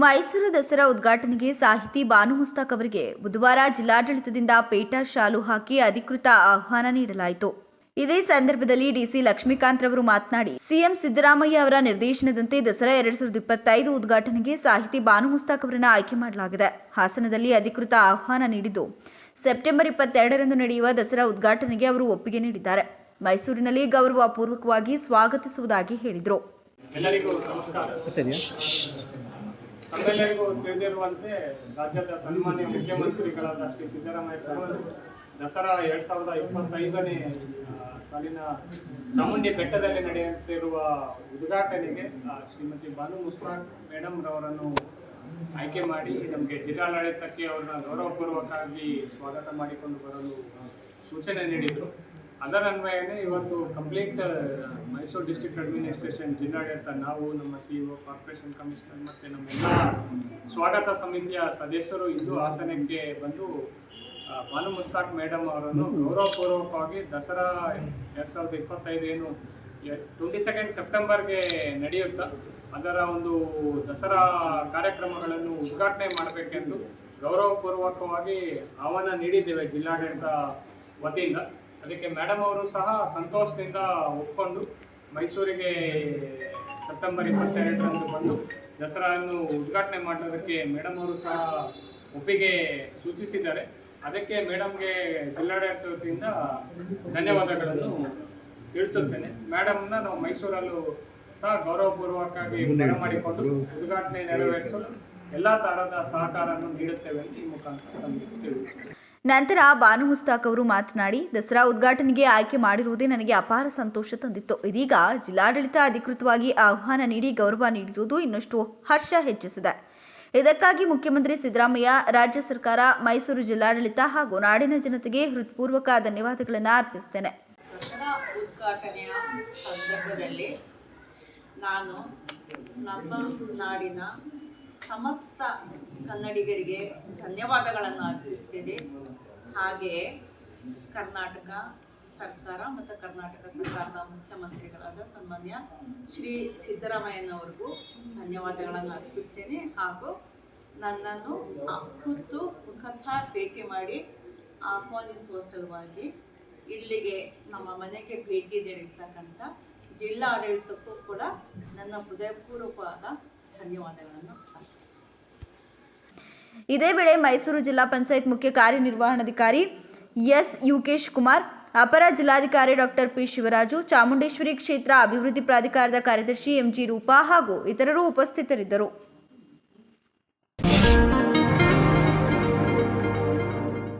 ಮೈಸೂರು ದಸರಾ ಉದ್ಘಾಟನೆಗೆ ಸಾಹಿತಿ ಬಾನು ಮುಸ್ತಾಕ್ ಅವರಿಗೆ ಬುಧವಾರ ಜಿಲ್ಲಾಡಳಿತದಿಂದ ಪೇಟಾ ಶಾಲು ಹಾಕಿ ಅಧಿಕೃತ ಆಹ್ವಾನ ನೀಡಲಾಯಿತು. ಇದೇ ಸಂದರ್ಭದಲ್ಲಿ ಡಿಸಿ ಲಕ್ಷ್ಮೀಕಾಂತ್ ರವರು ಮಾತನಾಡಿ ಸಿಎಂ ಸಿದ್ದರಾಮಯ್ಯ ಅವರ ನಿರ್ದೇಶನದಂತೆ ದಸರಾ ಎರಡ್ ಸಾವಿರದ ಇಪ್ಪತ್ತೈದು ಉದ್ಘಾಟನೆಗೆ ಸಾಹಿತಿ ಬಾನು ಮುಸ್ತಾಕ್ ಅವರನ್ನು ಆಯ್ಕೆ ಮಾಡಲಾಗಿದೆ. ಹಾಸನದಲ್ಲಿ ಅಧಿಕೃತ ಆಹ್ವಾನ ನೀಡಿದ್ದು ಸೆಪ್ಟೆಂಬರ್ ಇಪ್ಪತ್ತೆರಡರಂದು ನಡೆಯುವ ದಸರಾ ಉದ್ಘಾಟನೆಗೆ ಅವರು ಒಪ್ಪಿಗೆ ನೀಡಿದ್ದಾರೆ. ಮೈಸೂರಿನಲ್ಲಿ ಗೌರವಪೂರ್ವಕವಾಗಿ ಸ್ವಾಗತಿಸುವುದಾಗಿ ಹೇಳಿದರು. ನಮಸ್ಕಾರ ತಿಳಿದಿರುವಂತೆ ರಾಜ್ಯದ ಸನ್ಮಾನ್ಯ ಮುಖ್ಯಮಂತ್ರಿಗಳಾದ ಶ್ರೀ ಸಿದ್ದರಾಮಯ್ಯ ಸಾಹೇಬರು ದಸರಾ ಎರಡ್ ಸಾವಿರದ ಇಪ್ಪತ್ತೈದನೇ ಸಾಲಿನ ಚಾಮುಂಡಿ ಬೆಟ್ಟದಲ್ಲಿ ನಡೆಯುತ್ತಿರುವ ಉದ್ಘಾಟನೆಗೆ ಶ್ರೀಮತಿ ಬಾನು ಮುಸ್ತಾಕ್ ಮೇಡಮ್ ರವರನ್ನು ಆಯ್ಕೆ ಮಾಡಿ ನಮಗೆ ಜಿಲ್ಲಾಡಳಿತಕ್ಕೆ ಅವರನ್ನ ಗೌರವಪೂರ್ವಕವಾಗಿ ಸ್ವಾಗತ ಮಾಡಿಕೊಂಡು ಬರಲು ಸೂಚನೆ ನೀಡಿದರು. ಅದರ ಅನ್ವಯನೇ ಇವತ್ತು ಕಂಪ್ಲೀಟ್ ಮೈಸೂರು ಡಿಸ್ಟ್ರಿಕ್ಟ್ ಅಡ್ಮಿನಿಸ್ಟ್ರೇಷನ್ ಜಿಲ್ಲಾಡಳಿತ, ನಾವು ನಮ್ಮ ಸಿ ಒ ಕಾರ್ಪೊರೇಷನ್ ಕಮಿಷನರ್ ಮತ್ತು ನಮ್ಮೆಲ್ಲ ಸ್ವಾಗತ ಸಮಿತಿಯ ಸದಸ್ಯರು ಇಂದು ಹಾಸನಕ್ಕೆ ಬಂದು ಬಾನು ಮುಸ್ತಾಕ್ ಮೇಡಮ್ ಅವರನ್ನು ಗೌರವಪೂರ್ವಕವಾಗಿ ದಸರಾ ಎರಡು ಸಾವಿರದ ಇಪ್ಪತ್ತೈದು ಏನು ಟ್ವೆಂಟಿ ಸೆಕೆಂಡ್ ಸೆಪ್ಟೆಂಬರ್ಗೆ ನಡೆಯುತ್ತಾ, ಅದರ ಒಂದು ದಸರಾ ಕಾರ್ಯಕ್ರಮಗಳನ್ನು ಉದ್ಘಾಟನೆ ಮಾಡಬೇಕೆಂದು ಗೌರವಪೂರ್ವಕವಾಗಿ ಆಹ್ವಾನ ನೀಡಿದ್ದೇವೆ ಜಿಲ್ಲಾಡಳಿತ ವತಿಯಿಂದ. ಅದಕ್ಕೆ ಮೇಡಮ್ ಅವರು ಸಹ ಸಂತೋಷದಿಂದ ಒಪ್ಕೊಂಡು ಮೈಸೂರಿಗೆ ಸೆಪ್ಟೆಂಬರ್ ಇಪ್ಪತ್ತೆರಡರಂದು ಬಂದು ದಸರಾವನ್ನು ಉದ್ಘಾಟನೆ ಮಾಡೋದಕ್ಕೆ ಮೇಡಮ್ ಅವರು ಸಹ ಒಪ್ಪಿಗೆ ಸೂಚಿಸಿದ್ದಾರೆ. ಅದಕ್ಕೆ ಮೇಡಮ್ಗೆ ಜಿಲ್ಲಾಡಳಿತದಿಂದ ಧನ್ಯವಾದಗಳನ್ನು ತಿಳಿಸುತ್ತೇನೆ. ಮೇಡಮ್ನ ನಾವು ಮೈಸೂರಲ್ಲೂ ಸಹ ಗೌರವಪೂರ್ವಕವಾಗಿ ಮಾಡಿಕೊಂಡು ಉದ್ಘಾಟನೆ ನೆರವೇರಿಸಲು ಎಲ್ಲ ಥರದ ಸಹಕಾರವನ್ನು ನೀಡುತ್ತೇವೆ ಅಂತ ಈ ಮುಖಾಂತರ ತಮಗೆ ತಿಳಿಸುತ್ತೇನೆ ನಂತರ ಬಾನು ಮುಸ್ತಾಕ್ ಅವರು ಮಾತನಾಡಿ, ದಸರಾ ಉದ್ಘಾಟನೆಗೆ ಆಯ್ಕೆ ಮಾಡಿರುವುದೇ ನನಗೆ ಅಪಾರ ಸಂತೋಷ ತಂದಿತ್ತು. ಇದೀಗ ಜಿಲ್ಲಾಡಳಿತ ಅಧಿಕೃತವಾಗಿ ಆಹ್ವಾನ ನೀಡಿ ಗೌರವ ನೀಡಿರುವುದು ಇನ್ನಷ್ಟು ಹರ್ಷ ಹೆಚ್ಚಿಸಿದೆ. ಇದಕ್ಕಾಗಿ ಮುಖ್ಯಮಂತ್ರಿ ಸಿದ್ದರಾಮಯ್ಯ, ರಾಜ್ಯ ಸರ್ಕಾರ, ಮೈಸೂರು ಜಿಲ್ಲಾಡಳಿತ ಹಾಗೂ ನಾಡಿನ ಜನತೆಗೆ ಹೃತ್ಪೂರ್ವಕ ಧನ್ಯವಾದಗಳನ್ನು ಸಂದರ್ಭದಲ್ಲಿ ನಾನು ನಮ್ಮ ನಾಡಿನ ಸಮಸ್ತ ಕನ್ನಡಿಗರಿಗೆ ಧನ್ಯವಾದಗಳನ್ನು ಅರ್ಪಿಸ್ತೇನೆ. ಹಾಗೆಯೇ ಕರ್ನಾಟಕ ಸರ್ಕಾರ ಮತ್ತು ಕರ್ನಾಟಕ ಸರ್ಕಾರದ ಮುಖ್ಯಮಂತ್ರಿಗಳಾದ ಸನ್ಮಾನ್ಯ ಶ್ರೀ ಸಿದ್ದರಾಮಯ್ಯನವರಿಗೂ ಧನ್ಯವಾದಗಳನ್ನು ಅರ್ಪಿಸ್ತೇನೆ. ಹಾಗೂ ನನ್ನನ್ನು ಖುದ್ದು ಮುಖತಃ ಭೇಟಿ ಮಾಡಿ ಆಹ್ವಾನಿಸುವ ಸಲುವಾಗಿ ಇಲ್ಲಿಗೆ ನಮ್ಮ ಮನೆಗೆ ಭೇಟಿ ನೀಡಿರ್ತಕ್ಕಂಥ ಜಿಲ್ಲಾ ಆಡಳಿತಕ್ಕೂ ಕೂಡ ನನ್ನ ಹೃದಯಪೂರ್ವಕವಾದ ಇದೇ ವೇಳೆ ಮೈಸೂರು ಜಿಲ್ಲಾ ಪಂಚಾಯತ್ ಮುಖ್ಯ ಕಾರ್ಯನಿರ್ವಹಣಾಧಿಕಾರಿ ಎಸ್ ಯುಕೇಶ್ ಕುಮಾರ್, ಅಪರ ಜಿಲ್ಲಾಧಿಕಾರಿ ಡಾಕ್ಟರ್ ಪಿ ಶಿವರಾಜು, ಚಾಮುಂಡೇಶ್ವರಿ ಕ್ಷೇತ್ರ ಅಭಿವೃದ್ಧಿ ಪ್ರಾಧಿಕಾರದ ಕಾರ್ಯದರ್ಶಿ ಎಂಜಿ ರೂಪಾ ಹಾಗೂ ಇತರರು ಉಪಸ್ಥಿತರಿದ್ದರು.